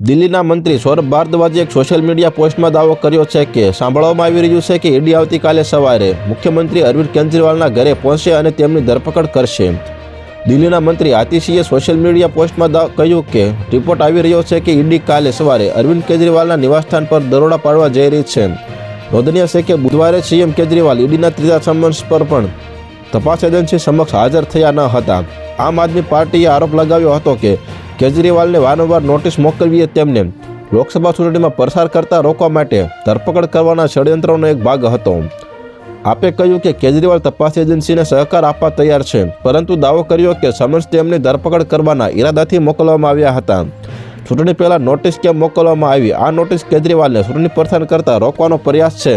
દિલ્હીના મંત્રી સૌરભ ભારદ્વાજે એક સોશિયલ મીડિયા પોસ્ટમાં દાવો કર્યો છે કે સાંભળવામાં આવી રહ્યું છે કે ઈડી આવતીકાલે સવારે મુખ્યમંત્રી અરવિંદ કેજરીવાલના ઘરે પહોંચશે અને તેમની ધરપકડ કરશે. દિલ્હીના મંત્રી આતિશીએ સોશિયલ મીડિયા પોસ્ટમાં કહ્યું કે રિપોર્ટ આવી રહ્યો છે કે ઈડી કાલે સવારે અરવિંદ કેજરીવાલના નિવાસસ્થાન પર દરોડા પાડવા જઈ રહી છે. નોંધનીય છે કે બુધવારે સીએમ કેજરીવાલ ઈડીના ત્રીજા સમન્સ પર પણ તપાસ એજન્સી સમક્ષ હાજર થયા ન હતા. આમ આદમી પાર્ટીએ આરોપ લગાવ્યો હતો કે કેજરીવાલને વારંવાર નોટિસ મોકલવીએ તેમને લોકસભા ચૂંટણીમાં પ્રસાર કરતા રોકવા માટે ધરપકડ કરવાના ષડયંત્રનો એક ભાગ હતો. આપે કહ્યું કે કેજરીવાલ તપાસ એજન્સીને સહકાર આપવા તૈયાર છે, પરંતુ દાવો કર્યો કે સમન્સ તેમની ધરપકડ કરવાના ઈરાદાથી મોકલવામાં આવ્યા હતા. ચૂંટણી પહેલાં નોટિસ કેમ મોકલવામાં આવી? આ નોટિસ કેજરીવાલને ચૂંટણી પ્રસાર કરતા રોકવાનો પ્રયાસ છે.